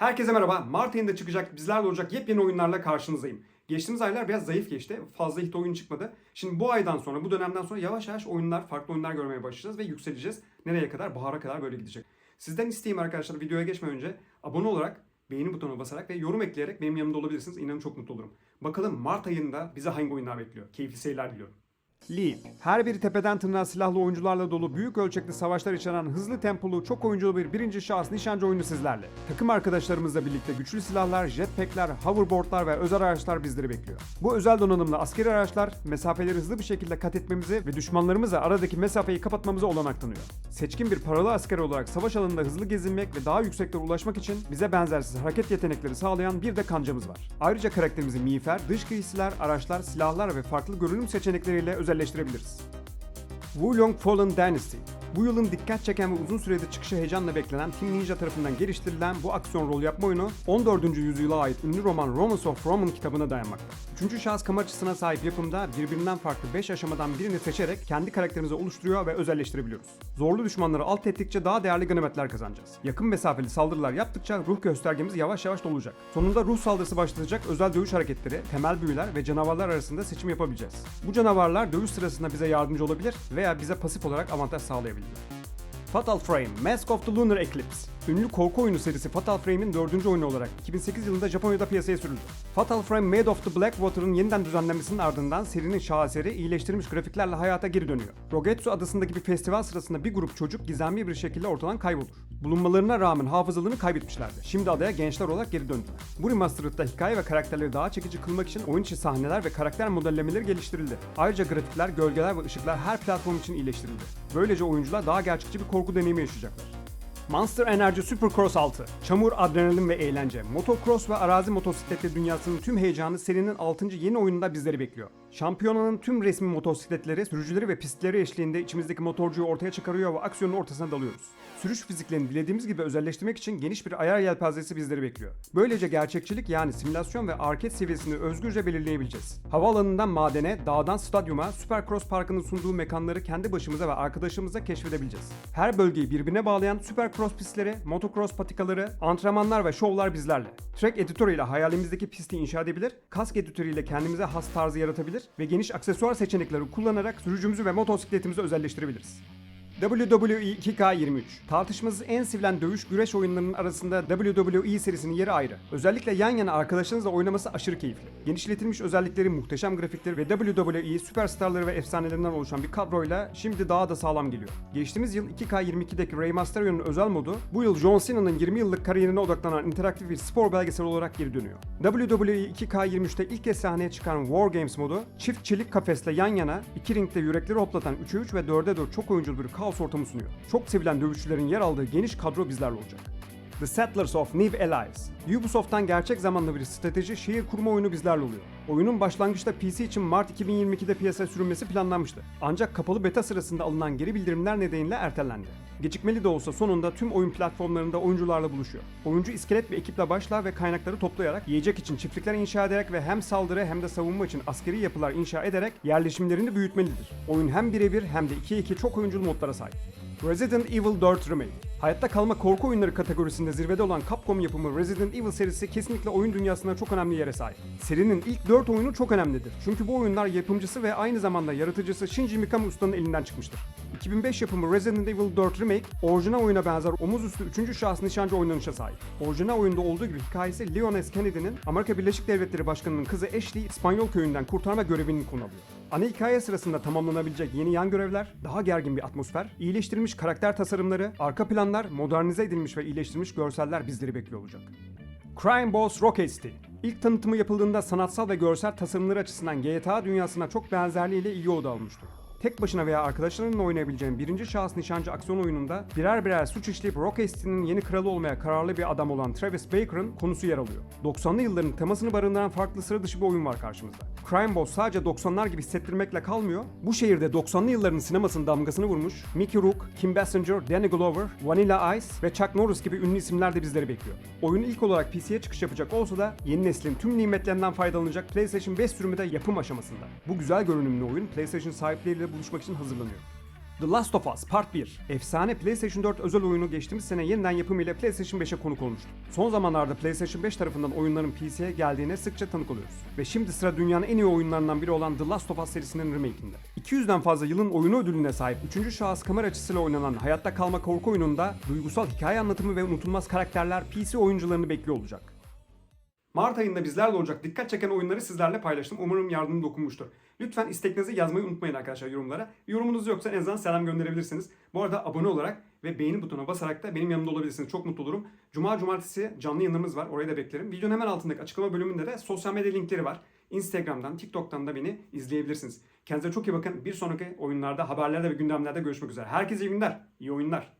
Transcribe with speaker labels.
Speaker 1: Herkese merhaba. Mart ayında çıkacak, bizlerle olacak yepyeni oyunlarla karşınızdayım. Geçtiğimiz aylar biraz zayıf geçti. Fazla hit oyun çıkmadı. Şimdi bu aydan sonra, bu dönemden sonra yavaş yavaş oyunlar, farklı oyunlar görmeye başlayacağız ve yükseleceğiz. Nereye kadar? Bahara kadar böyle gidecek. Sizden isteğim arkadaşlar videoya geçmeden önce abone olarak, beğeni butonuna basarak ve yorum ekleyerek benim yanımda olabilirsiniz. İnanın çok mutlu olurum. Bakalım Mart ayında bize hangi oyunlar bekliyor? Keyifli seyirler diliyorum. Leap. Her biri tepeden tırnağa silahlı oyuncularla dolu büyük ölçekli savaşlar içeren hızlı tempolu çok oyunculu bir birinci şahıs nişancı oyunu sizlerle. Takım arkadaşlarımızla birlikte güçlü silahlar, jetpackler, hoverboardlar ve özel araçlar bizleri bekliyor. Bu özel donanımlı askeri araçlar mesafeleri hızlı bir şekilde kat etmemizi ve düşmanlarımızla aradaki mesafeyi kapatmamızı olanak tanıyor. Seçkin bir paralı asker olarak savaş alanında hızlı gezinmek ve daha yükseklere ulaşmak için bize benzersiz hareket yetenekleri sağlayan bir de kancamız var. Ayrıca karakterimizi miğfer, dış giysiler, araçlar, silahlar ve farklı görünüm seçenekleriyle özelleştirebiliriz. Wulong Fallen Dynasty. Bu yılın dikkat çeken ve uzun süredir çıkışı heyecanla beklenen Team Ninja tarafından geliştirilen bu aksiyon rol yapma oyunu 14. yüzyıla ait ünlü roman Romans of Roman kitabına dayanmakta. Üçüncü şahıs kamera açısına sahip yapımda birbirinden farklı 5 aşamadan birini seçerek kendi karakterimizi oluşturuyor ve özelleştirebiliyoruz. Zorlu düşmanları alt ettikçe daha değerli ganimetler kazanacağız. Yakın mesafeli saldırılar yaptıkça ruh göstergemiz yavaş yavaş dolacak. Sonunda ruh saldırısı başlatacak özel dövüş hareketleri, temel büyüler ve canavarlar arasında seçim yapabileceğiz. Bu canavarlar dövüş sırasında bize yardımcı olabilir veya bize pasif olarak avantaj sağlayabilirler. Fatal Frame, Mask of the Lunar Eclipse. Ünlü korku oyunu serisi Fatal Frame'in dördüncü oyunu olarak 2008 yılında Japonya'da piyasaya sürüldü. Fatal Frame Made of the Blackwater'ın yeniden düzenlenmesinin ardından serinin şaheseri iyileştirilmiş grafiklerle hayata geri dönüyor. Rogetsu adasındaki bir festival sırasında bir grup çocuk gizemli bir şekilde ortadan kaybolur. Bulunmalarına rağmen hafızalarını kaybetmişlerdi. Şimdi adaya gençler olarak geri döndüler. Bu remastered'da hikaye ve karakterleri daha çekici kılmak için oyun içi sahneler ve karakter modellemeleri geliştirildi. Ayrıca grafikler, gölgeler ve ışıklar her platform için iyileştirildi. Böylece oyuncular daha gerçekçi bir korku deneyimi yaşayacaklar. Monster Energy Supercross 6. Çamur, adrenalin ve eğlence. Motocross ve arazi motosikletli dünyasının tüm heyecanı serinin 6. yeni oyununda bizleri bekliyor. Şampiyonanın tüm resmi motosikletleri, sürücüleri ve pistleri eşliğinde içimizdeki motorcuyu ortaya çıkarıyor ve aksiyonun ortasına dalıyoruz. Sürüş fiziklerini dilediğimiz gibi özelleştirmek için geniş bir ayar yelpazesi bizleri bekliyor. Böylece gerçekçilik yani simülasyon ve arcade seviyesini özgürce belirleyebileceğiz. Havaalanından madene, dağdan stadyuma, Supercross Parkı'nın sunduğu mekanları kendi başımıza ve arkadaşımıza keşfedebileceğiz. Her bölgeyi birbirine bağlayan Supercross pistleri, motocross patikaları, antrenmanlar ve şovlar bizlerle. Track editörüyle hayalimizdeki pisti inşa edebilir, kask editörüyle kendimize has tarzı yaratabilir ve geniş aksesuar seçenekleri kullanarak sürücümüzü ve motosikletimizi özelleştirebiliriz. WWE 2K23 Tartışmasız en sevilen dövüş güreş oyunlarının arasında WWE serisinin yeri ayrı. Özellikle yan yana arkadaşlarınızla oynaması aşırı keyifli. Genişletilmiş özellikleri, muhteşem grafikleri ve WWE süperstarları ve efsanelerinden oluşan bir kadroyla şimdi daha da sağlam geliyor. Geçtiğimiz yıl 2K22'deki Remasterion'un özel modu bu yıl John Cena'nın 20 yıllık kariyerine odaklanan interaktif bir spor belgeseli olarak geri dönüyor. WWE 2K23'te ilk kez sahneye çıkan War Games modu çiftçilik kafesle yan yana iki ringde yürekleri hoplatan 3'e 3 ve 4'e 4 çok oyunculu bir kaos ortamı sunuyor. Çok sevilen dövüşçülerin yer aldığı geniş kadro bizlerle olacak. The Settlers of New Allies. Ubisoft'tan gerçek zamanlı bir strateji şehir kurma oyunu bizlerle oluyor. Oyunun başlangıçta PC için Mart 2022'de piyasaya sürülmesi planlanmıştı. Ancak kapalı beta sırasında alınan geri bildirimler nedeniyle ertelendi. Gecikmeli de olsa sonunda tüm oyun platformlarında oyuncularla buluşuyor. Oyuncu iskelet bir ekiple başlar ve kaynakları toplayarak, yiyecek için çiftlikler inşa ederek ve hem saldırı hem de savunma için askeri yapılar inşa ederek yerleşimlerini büyütmelidir. Oyun hem birebir hem de 2'ye 2 çok oyunculu modlara sahip. Resident Evil 4 Remake Hayatta kalma korku oyunları kategorisinde zirvede olan Capcom yapımı Resident Evil serisi kesinlikle oyun dünyasında çok önemli yere sahip. Serinin ilk 4 oyunu çok önemlidir. Çünkü bu oyunlar yapımcısı ve aynı zamanda yaratıcısı Shinji Mikami Usta'nın elinden çıkmıştır. 2005 yapımı Resident Evil 4 Remake, orijinal oyuna benzer omuz üstü 3. şahıs nişancı oynanışa sahip. Orijinal oyunda olduğu gibi hikayesi Leon S. Kennedy'nin Amerika Birleşik Devletleri Başkanı'nın kızı Ashley İspanyol köyünden kurtarma görevini konu alıyor. Ana hikaye sırasında tamamlanabilecek yeni yan görevler, daha gergin bir atmosfer, iyileştirilmiş karakter tasarımları, arka planlar, modernize edilmiş ve iyileştirilmiş görseller bizleri bekliyor olacak. Crime Boss Rock City. İlk tanıtımı yapıldığında sanatsal ve görsel tasarımları açısından GTA dünyasına çok benzerliğiyle iyi oda almıştı. Tek başına veya arkadaşlarınla oynayabileceğin birinci şahıs nişancı aksiyon oyununda birer birer suç işleyip Rock City'nin yeni kralı olmaya kararlı bir adam olan Travis Baker'ın konusu yer alıyor. 90'lı yılların temasını barındıran farklı sıra dışı bir oyun var karşımızda. Crime Boss sadece 90'lar gibi hissettirmekle kalmıyor, bu şehirde 90'lı yılların sinemasının damgasını vurmuş Mickey Rourke, Kim Basinger, Danny Glover, Vanilla Ice ve Chuck Norris gibi ünlü isimler de bizleri bekliyor. Oyun ilk olarak PC'ye çıkış yapacak olsa da yeni neslin tüm nimetlerinden faydalanacak PlayStation 5 sürümü de yapım aşamasında. Bu güzel görünümlü oyun PlayStation sahipleriyle buluşmak için hazırlanıyor. The Last of Us Part 1. Efsane PlayStation 4 özel oyunu geçtiğimiz sene yeniden yapımıyla PlayStation 5'e konuk olmuştu. Son zamanlarda PlayStation 5 tarafından oyunların PC'ye geldiğine sıkça tanık oluyoruz. Ve şimdi sıra dünyanın en iyi oyunlarından biri olan The Last of Us serisinin remake'inde. 200'den fazla yılın oyunu ödülüne sahip 3. şahıs kamera açısıyla oynanan hayatta kalma korku oyununda duygusal hikaye anlatımı ve unutulmaz karakterler PC oyuncularını bekliyor olacak. Mart ayında bizlerle olacak dikkat çeken oyunları sizlerle paylaştım. Umarım yardımım dokunmuştur. Lütfen isteklerinizi yazmayı unutmayın arkadaşlar yorumlara. Yorumunuz yoksa en azından selam gönderebilirsiniz. Bu arada abone olarak ve beğeni butonuna basarak da benim yanımda olabilirsiniz. Çok mutlu olurum. Cuma cumartesi canlı yayınlarımız var. Orayı da beklerim. Videonun hemen altındaki açıklama bölümünde de sosyal medya linkleri var. Instagram'dan, TikTok'tan da beni izleyebilirsiniz. Kendinize çok iyi bakın. Bir sonraki oyunlarda, haberlerde ve gündemlerde görüşmek üzere. Herkese iyi günler, iyi oyunlar.